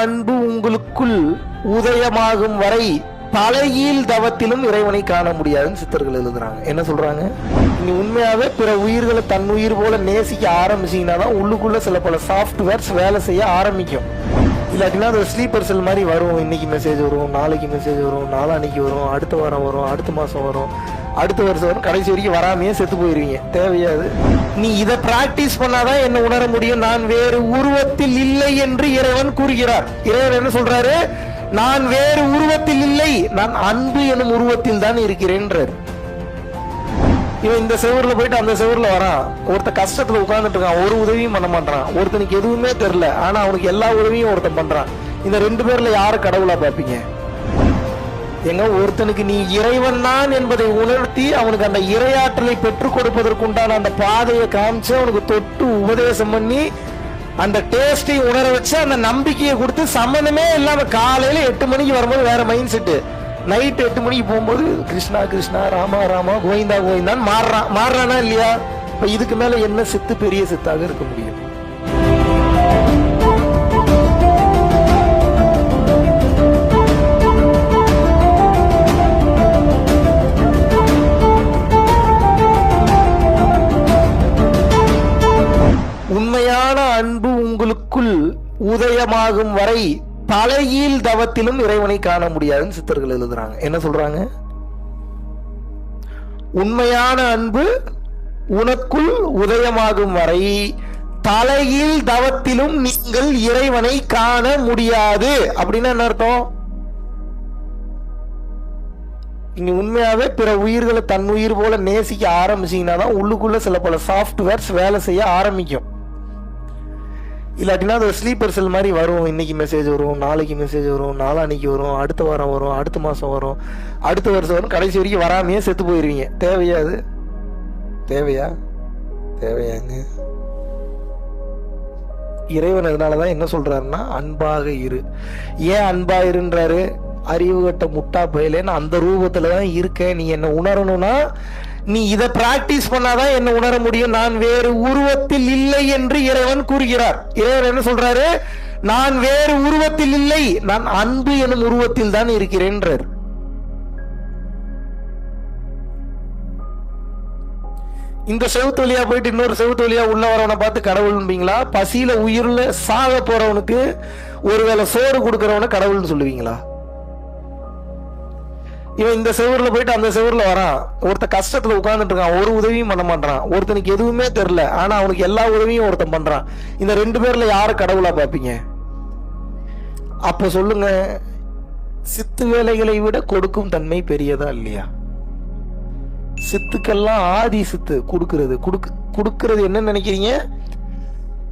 அன்பு உங்களுக்குள் உதயமாகும் வரை தலைகீழ் தவத்திலும் இறைவனை காண முடியாதுன்னு சித்தர்கள் எழுதுறாங்க. என்ன சொல்றாங்க? நீ உண்மையாவே பிற உயிர்களை தன் உயிர் போல நேசிக்க ஆரம்பிச்சீங்கன்னா தான் உள்ளுக்குள்ள சில பல சாஃப்ட்வேர்ஸ் வேலை செய்ய ஆரம்பிக்கும். இல்லாட்டினா அது ஸ்லீப்பர் செல் மாதிரி வரும். இன்னைக்கு மெசேஜ் வரும் நாளைக்கு மெசேஜ் வரும் நாளான்னைக்கு வரும் அடுத்த வாரம் வரும் அடுத்த மாசம் வரும். அடுத்த வருஷம் வரும். கடைசி வரைக்கும் வராமையே செத்து போயிருவீங்க. தேவையாது. நீ இதை பிராக்டிஸ் பண்ணாதான் என்ன உணர முடியும். நான் வேறு உருவத்தில் இல்லை என்று இறைவன் கூறுகிறார். இறைவன் என்ன சொல்றாரு? நான் வேறு உருவத்தில் இல்லை. நான் அன்பு எனும் உருவத்தில் தான் இருக்கிறேன்றார். இவன் இந்த செவரில் போயிட்டு அந்த செவரில் வரான். ஒருத்த கஷ்டத்துல உட்கார்ந்துட்டு இருக்கான். ஒரு உதவியும் பண்ண மாட்டான். ஒருத்தனுக்கு எதுவுமே தெரியல ஆனா அவனுக்கு எல்லா உதவியும் ஒருத்தன் பண்றான். இந்த ரெண்டு பேர்ல யார கடவுளா பார்ப்பீங்க? எங்க ஒருத்தனுக்கு நீ இறைவன் தான் என்பதை உணர்த்தி அவனுக்கு அந்த இரையாற்றலை பெற்றுக் கொடுப்பதற்குண்டான அந்த பாதையை காமிச்சு அவனுக்கு தொட்டு உபதேசம் பண்ணி அந்த டேஸ்டை உணர வச்சு அந்த நம்பிக்கையை கொடுத்து சம்மந்தமே இல்லாம காலையில எட்டு மணிக்கு வரும்போது வேற மைண்ட் செட்டு நைட் எட்டு மணிக்கு போகும்போது கிருஷ்ணா கிருஷ்ணா ராமா ராமா கோவிந்தா கோவிந்தான்னு மாறுறான் மாறுறானா இல்லையா? இப்ப இதுக்கு மேல என்ன சித்து பெரிய சித்தாக இருக்க முடியும்? இரவுக்குள் உதயமாகும் வரை தலைகீழ் தவத்திலும் இறைவனை காண முடியாதுன்னு சித்தர்கள் எழுதுறாங்க. என்ன சொல்றாங்க? உண்மையான அன்பு உனக்குள் உதயமாகும் வரை தலைகீழ் தவத்திலும் நீங்கள் இறைவனை காண முடியாது. அப்படின்னு என்ன அர்த்தம்? நீங்க உண்மையாவே பிற உயிர்களை தன் உயிர் போல நேசிக்க ஆரம்பிச்சீங்கன்னா தான் உள்ளுக்குள்ள சில பல சாஃப்ட்வேர்ஸ் வேலை செய்ய ஆரம்பிக்கும். இல்லாட்டினா அது ஸ்லீப்பர் செல் மாதிரி வரும். இன்னைக்கு மெசேஜ் வரும் நாளைக்கு மெசேஜ் வரும் நாளான்னைக்கு வரும் அடுத்த வாரம் வரும் அடுத்த மாதம் வரும். அடுத்த வருஷம் வரும் கடைசி வரைக்கும் வராமையே செத்து போயிருவீங்க. தேவையா அது? தேவையா? தேவையாங்க. இறைவன் அதனால தான் என்ன சொல்கிறாருன்னா அன்பாக இரு. ஏன் அன்பாக இருன்றாரு? அறிவு கட்ட முட்டா பயலேன்னு அந்த ரூபத்தில் தான் இருக்கேன். நீ என்ன உணரணும்னா நீ இதை பிராக்டிஸ் பண்ணாதான் என்ன உணர முடியும். நான் வேறு உருவத்தில் இல்லை என்று இறைவன் கூறுகிறார். இறைவன் என்ன சொல்றாரு? நான் வேறு உருவத்தில் இல்லை நான் அன்பு எனும் உருவத்தில் தான் இருக்கிறேன்றார். இந்த செவுத்து வழியா போயிட்டு இன்னொரு செவுத்து வழியா உள்ள வரவனை பார்த்து கடவுள்பீங்களா பசியில உயிர்ல சாக போறவனுக்கு ஒருவேளை சோறு கொடுக்கறவன கடவுள்னு சொல்லுவீங்களா? இவன் இந்த செவர்ல போயிட்டு அந்த செவர்ல வரான். ஒருத்த கஷ்டத்துல உட்காந்துட்டு இருக்கான். ஒரு உதவியும் பண்ண மாட்டான். ஒருத்தனுக்கு எதுவுமே தெரில ஆனா அவனுக்கு எல்லா உதவியும் ஒருத்தன் பண்றான். இந்த ரெண்டு பேர்ல யாரை கடவுளா பாப்பீங்க அப்ப சொல்லுங்க சித்து வேலைகளை விட கொடுக்கும் தன்மை பெரியதா இல்லையா? சித்துக்கெல்லாம் ஆதி சித்து கொடுக்கறது. கொடுக்கு கொடுக்கறது என்ன நினைக்கிறீங்க?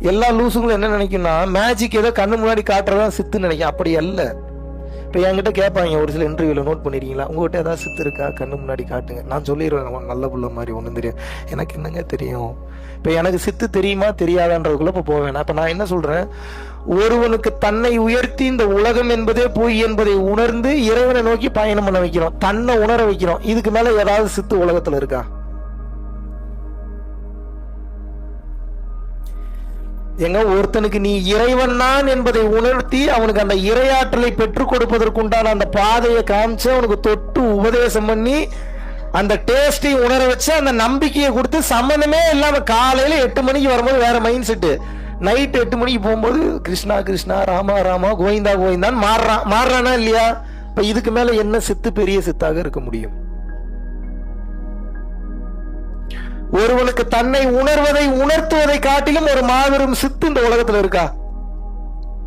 எல்லா லூசுங்களும் என்ன நினைக்கும்னா மேஜிக் ஏதோ கண்ணு முன்னாடி காட்டுறதா சித்துன்னு நினைக்கும் அப்படி அல்ல. இப்போ என்கிட்ட கேட்பாங்க ஒரு சில இன்டர்வியூவில் நோட் பண்ணிருக்கீங்களா? உங்ககிட்ட ஏதாவது சித்து இருக்கா? கண்ணு முன்னாடி காட்டுங்க. நான் சொல்லிடுவேன் நல்ல புள்ள மாதிரி ஒன்றும் தெரியும் எனக்கு என்னங்க தெரியும்? இப்போ எனக்கு சித்து தெரியுமா தெரியாதான்றதுக்குள்ள இப்போ போவேன் அப்போ நான் என்ன சொல்கிறேன் ஒருவனுக்கு தன்னை உயர்த்தி இந்த உலகம் என்பதே போய் என்பதை உணர்ந்து இறைவனை நோக்கி பயணம் பண்ண வைக்கிறோம் தன்னை உணர வைக்கிறோம் இதுக்கு மேலே ஏதாவது சித்து உலகத்தில் இருக்கா? எங்க ஒருத்தனுக்கு நீ இறைவன் தான் என்பதை உணர்த்தி அவனுக்கு அந்த இரையாற்றலை பெற்றுக் கொடுப்பதற்குண்டான அந்த பாதையை காமிச்சு அவனுக்கு தொட்டு உபதேசம் பண்ணி அந்த டேஸ்டை உணர வச்சு அந்த நம்பிக்கையை கொடுத்து சம்மந்தமே இல்லாம காலையில எட்டு மணிக்கு வரும்போது வேற மைண்ட் செட்டு நைட் எட்டு மணிக்கு போகும்போது கிருஷ்ணா கிருஷ்ணா ராமா ராமா கோவிந்தா கோவிந்தான்னு மாறுறான் மாறுறானா இல்லையா? இப்ப இதுக்கு மேல என்ன சித்து பெரிய சித்தாக இருக்க முடியும்? ஒருவனுக்கு தன்னை உணர்வதை உணர்த்துவதை காட்டிலும் ஒரு மாபெரும் சித்து இந்த உலகத்துல இருக்கா?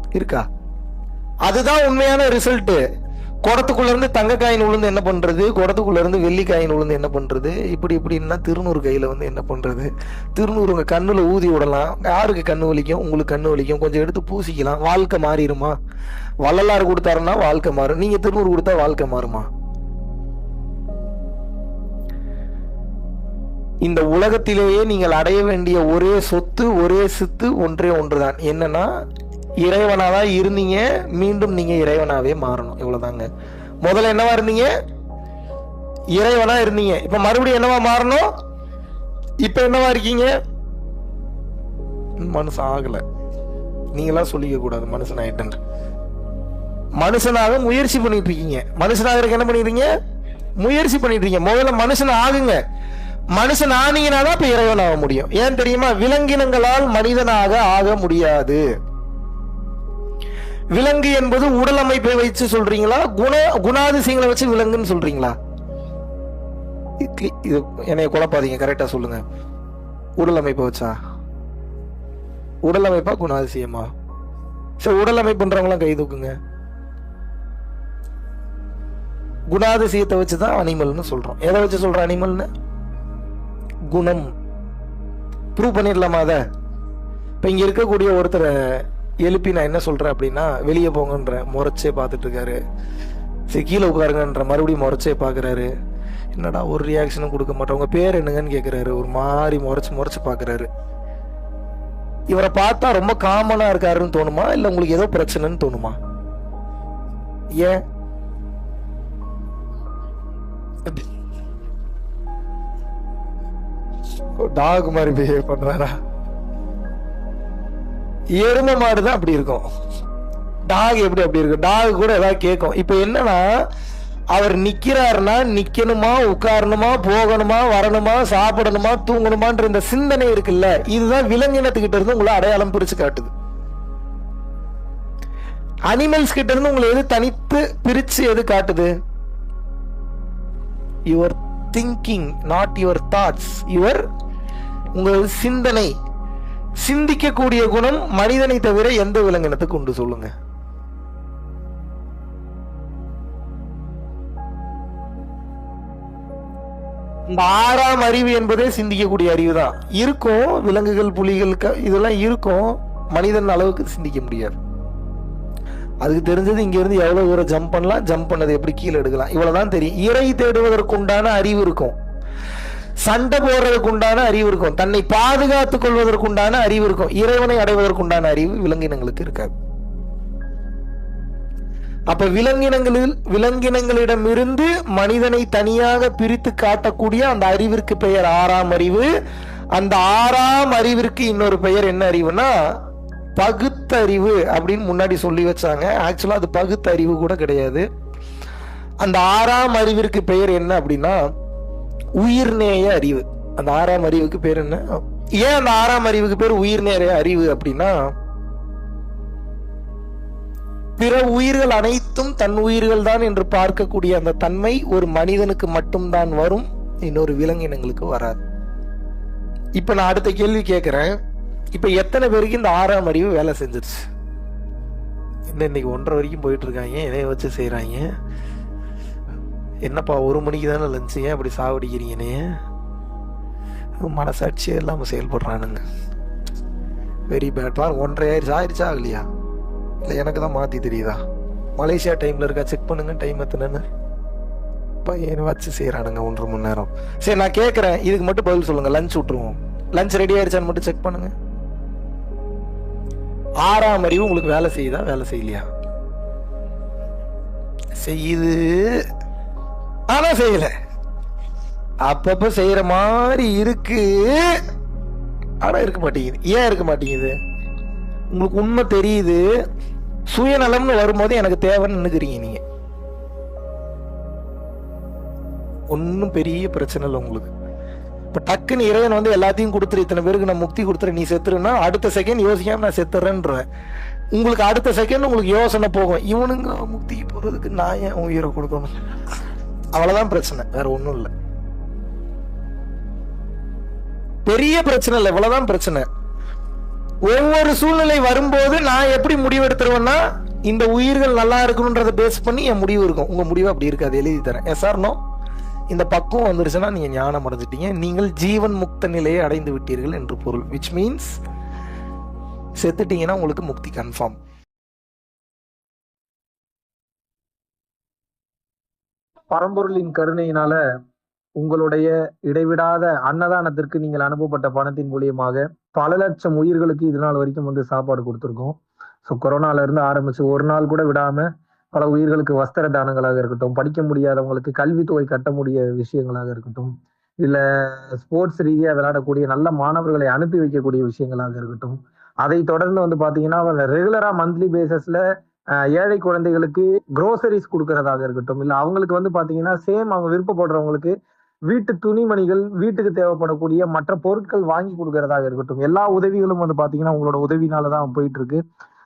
இருக்கா? அதுதான் உண்மையான ரிசல்ட் குடத்துக்குள்ள இருந்து தங்க காயின் விழுந்து என்ன பண்றது? குடத்துக்குள்ள இருந்து வெள்ளி காயின் விழுந்து என்ன பண்றது? இப்படி இப்படின்னா திருநூறு கையில வந்து என்ன பண்றது? திருநூறு உங்க கண்ணுல ஊதி விடலாம். யாருக்கு கண்ணு வலிக்கும்? உங்களுக்கு கண்ணு வலிக்கும். கொஞ்சம் எடுத்து பூசிக்கலாம். வாழ்க்கை மாறிடுமா? வள்ளலார் கொடுத்தாருன்னா வாழ்க்கை மாறும். நீங்க திருநூறு கொடுத்தா வாழ்க்கை மாறுமா? இந்த உலகத்திலேயே நீங்கள் அடைய வேண்டிய ஒரே சொத்து ஒரே சித்து ஒன்றே ஒன்றுதான். என்னன்னா இறைவனாக தான் இருந்தீங்க மீண்டும் நீங்க இறைவனாவே மாறணும். இவ்வளவுதாங்க. முதல்ல என்னவா இருந்தீங்க? இறைவனா இருந்தீங்க. இப்ப மறுபடியும் என்னவா மாறணும்? இப்ப என்னவா இருக்கீங்க? மனுஷன் ஆகல. நீங்களாம் சொல்லிக்க கூடாது மனுஷன் ஆயிட்டேன் மனுஷனாக முயற்சி பண்ணிட்டு இருக்கீங்க. மனுஷனாக இருக்க என்ன பண்ணிடுறீங்க? முயற்சி பண்ணிட்டு இருக்கீங்க. முதல்ல மனுஷன் ஆகுங்க. மனுஷன் ஆனீங்கன்னா தான் இப்ப இறைவன் ஆக முடியும். ஏன் தெரியுமா? விலங்கினங்களால் மனிதனாக ஆக முடியாது. விலங்கு என்பது உடல் அமைப்பை வச்சு சொல்றீங்களா? குண குணாதிசயங்களை வச்சு விலங்குன்னு சொல்றீங்களா? இது- இது என்னைய குழப்பாதீங்க கரெக்டா சொல்லுங்க. உடல் அமைப்பை வச்சா? உடல் அமைப்பா குணாதிசயமா? சரி உடல் அமைப்புன்றவங்களாம் கை தூக்குங்க. குணாதிசயத்தை வச்சு தான் அனிமல்னு சொல்றோம். எதை வச்சு சொல்ற அனிமல்னு குணம். ப்ரூவ் பண்ணிடலாமா அதை? இப்போ இங்கே இருக்கக்கூடிய ஒருத்தரை எழுப்பி நான் என்ன சொல்கிறேன் அப்படின்னா வெளியே போங்கன்ற முறைச்சே பார்த்துட்டு இருக்காரு. சரி கீழே உட்காருங்கன்ற மறுபடியும் முறைச்சே பார்க்குறாரு. என்னடா ஒரு ரியாக்ஷனும் கொடுக்க மாட்டோம். உங்கள் பேர் என்னங்கன்னு கேட்குறாரு ஒரு மாதிரி முறைச்சி முறைச்சி பார்க்குறாரு. இவரை பார்த்தா ரொம்ப காமனாக இருக்காருன்னு தோணுமா? இல்லை உங்களுக்கு ஏதோ பிரச்சனைன்னு தோணுமா? ஏன்? டாக் மாதிரி பிஹேவ் பண்றாரா? எருமை மாடு தான் அப்படி இருக்கும். டாக் எப்படி அப்படி இருக்கும்? டாக் கூட ஏதாவது கேட்கும். இப்போ என்னன்னா அவர் நிக்கிறாருன்னா நிக்கணுமா உட்காரணுமா போகணுமா வரணுமா சாப்பிடணுமா தூங்கணுமான்ற இந்த சிந்தனை இருக்குல்ல இதுதான் விலங்கினத்துக்கிட்ட இருந்து உங்களை அடையாளம் பிரிச்சு காட்டுது. அனிமல்ஸ் கிட்ட இருந்து உங்களை எது தனித்து பிரிச்சு எது காட்டுது? Your thinking not your thoughts your உங்களது சிந்தனை. சிந்திக்கக்கூடிய குணம் மனிதனை தவிர எந்த விலங்கினத்துக்கு உண்டு சொல்லுங்க. இந்த ஆறாம் அறிவு என்பதே சிந்திக்கக்கூடிய அறிவு தான் இருக்கும் விலங்குகள் புலிகள் இதெல்லாம் இருக்கும் மனிதன் அளவுக்கு சிந்திக்க முடியாது. அதுக்கு தெரிஞ்சது இங்கேருந்து எவ்வளோ தூரம் ஜம்ப் பண்ணலாம் ஜம்ப் பண்ணது எப்படி கீழே எடுக்கலாம். இவ்வளவுதான் தெரியும். இறை தேடுவதற்குண்டான அறிவு இருக்கும். சண்டை போடுறதுக்கு உண்டான அறிவு இருக்கும். தன்னை பாதுகாத்துக் கொள்வதற்குண்டான அறிவு இருக்கும். இறைவனை அடைவதற்குண்டான அறிவு விலங்கினங்களுக்கு இருக்காது. அப்ப விலங்கினங்களில் விலங்கினங்களிடமிருந்து மனிதனை தனியாக பிரித்து காட்டக்கூடிய அந்த அறிவிற்கு பெயர் ஆறாம் அறிவு. அந்த ஆறாம் அறிவிற்கு இன்னொரு பெயர் என்ன அறிவுனா பகுத்தறிவு அப்படின்னு முன்னாடி சொல்லி வச்சாங்க. ஆக்சுவலாக அது பகுத்தறிவு கூட கிடையாது. அந்த ஆறாம் அறிவிற்கு பெயர் என்ன அப்படின்னா உயிர்நேய அறிவு. அந்த ஆறாம் அறிவுக்கு பேர் என்ன? ஏன் அந்த ஆறாம் அறிவுக்கு பேர் உயிர்நேய அறிவு அப்படின்னா பிற உயிர்கள் அனைத்தும் தன் உயிர்கள் தான் என்று பார்க்கக்கூடிய அந்த தன்மை ஒரு மனிதனுக்கு மட்டும்தான் வரும். இன்னொரு விலங்கினங்களுக்கு வராது. இப்ப நான் அடுத்த கேள்வி கேட்கிறேன். இப்போ எத்தனை பேருக்கு இந்த ஆறாம் அறிவு வேலை செஞ்சிருச்சு? என்ன இன்னைக்கு ஒன்றரை வரைக்கும் போயிட்டு இருக்காங்க இதைய வச்சு செய்கிறாங்க என்னப்பா ஒரு மணிக்கு தானே லஞ்சு ஏன் இப்படி சாவடிக்கிறீங்கன்னு மனசாட்சியே இல்லாமல் செயல்படுறானுங்க. வெரி பேட் ஒன்றரை ஆயிடுச்சு. ஆயிடுச்சா ஆகலையா இல்லை எனக்கு தான் மாற்றி தெரியுதா? மலேசியா டைமில் இருக்கா? செக் பண்ணுங்க டைம் எத்தனைன்னு. பையன் வச்சு செய்கிறானுங்க ஒன்றரை மணி நேரம். சரி நான் கேட்குறேன் இதுக்கு மட்டும் பதில் சொல்லுங்கள் லஞ்ச் விட்ருவோம் லஞ்ச் ரெடி ஆயிடுச்சான்னு மட்டும் செக் பண்ணுங்க. ஆறாம் அறிவு உங்களுக்கு வேலை செய்யுதா? வேலை செய்யலையா? செய்யுது. ஆனா செய்யல. அப்பப்ப செய்யற மாதிரி இருக்கு. ஆனா இருக்க மாட்டேங்குது. ஏன் இருக்க மாட்டேங்குது? உங்களுக்கு உண்மை தெரியுது. சுயநலம்னு வரும்போது எனக்கு தேவைன்னு நினைக்கிறீங்க நீங்க. ஒன்றும் பெரிய பிரச்சனை இல்லை உங்களுக்கு. இப்போ டக்குன்னு இறைவன் வந்து எல்லாத்தையும் கொடுத்துரு. இத்தனை பேருக்கு நான் முக்தி கொடுத்துரு நீ செத்துருன்னா அடுத்த செகண்ட் யோசிக்காம நான் செத்துறேன்றேன் உங்களுக்கு அடுத்த செகண்ட் உங்களுக்கு யோசனை போகும். இவனுங்க முக்திக்கு போறதுக்கு நான் ஏன் உயிரை கொடுக்கணும் அவ்வளவுதான் பிரச்சனை. வேற ஒன்றும் இல்லை. பெரிய பிரச்சனை இல்லை இவ்வளவுதான் பிரச்சனை. ஒவ்வொரு சூழ்நிலை வரும்போது நான் எப்படி முடிவெடுத்துருவேன்னா இந்த உயிர்கள் நல்லா இருக்கணுன்றதை பேஸ் பண்ணி என் முடிவு இருக்கும். உங்க முடிவு அப்படி இருக்காது. எழுதி தரேன். எஸ் ஆர் நோ இந்த பக்குவம் வந்துருச்சுன்னா நீங்கள் ஞானம் அடைஞ்சிட்டீங்க. நீங்கள் ஜீவன் முக்த நிலையை அடைந்து விட்டீர்கள் என்று பொருள். விச் மீன்ஸ் செத்துட்டீங்கன்னா உங்களுக்கு முக்தி கன்ஃபார்ம் பரம்பொருளின் கருணையினால உங்களுடைய இடைவிடாத அன்னதானத்திற்கு நீங்கள் அனுப்பப்பட்ட பணத்தின் மூலியமாக பல லட்சம் உயிர்களுக்கு இது நாள் வரைக்கும் வந்து சாப்பாடு கொடுத்துருக்கோம். ஸோ கொரோனால இருந்து ஆரம்பிச்சு ஒரு நாள் கூட விடாம பல உயிர்களுக்கு வஸ்திர தானங்களாக இருக்கட்டும் படிக்க முடியாதவங்களுக்கு கல்வித்தொகை கட்ட முடிய விஷயங்களாக இருக்கட்டும் இல்ல ஸ்போர்ட்ஸ் ரீதியா விளையாடக்கூடிய நல்ல மாணவர்களை அனுப்பி வைக்கக்கூடிய விஷயங்களாக இருக்கட்டும் அதை தொடர்ந்து வந்து பாத்தீங்கன்னா ரெகுலரா மந்த்லி பேசிஸ்ல ஏழை குழந்தைகளுக்கு க்ரோசரிஸ் கொடுக்கறதாக இருக்கட்டும் இல்ல அவங்களுக்கு வந்து பாத்தீங்கன்னா சேம் அவங்க விருப்பப்படுறவங்களுக்கு வீட்டு துணிமணிகள் வீட்டுக்கு தேவைப்படக்கூடிய மற்ற பொருட்கள் வாங்கி கொடுக்கறதாக இருக்கட்டும் எல்லா உதவிகளும் வந்து பாத்தீங்கன்னா உங்களோட உதவினால தான் போயிட்டு இருக்கு.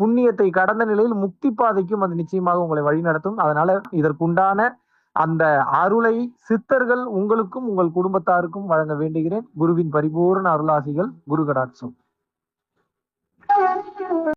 புண்ணியத்தை கடந்த நிலையில் முக்தி பாதைக்கும் அது நிச்சயமாக உங்களை வழி நடத்தும். அதனால இதற்குண்டான அந்த அருளை சித்தர்கள் உங்களுக்கும் உங்கள் குடும்பத்தாருக்கும் வழங்க வேண்டுகிறேன். குருவின் பரிபூர்ண அருளாசிகள் குரு கடாட்சம்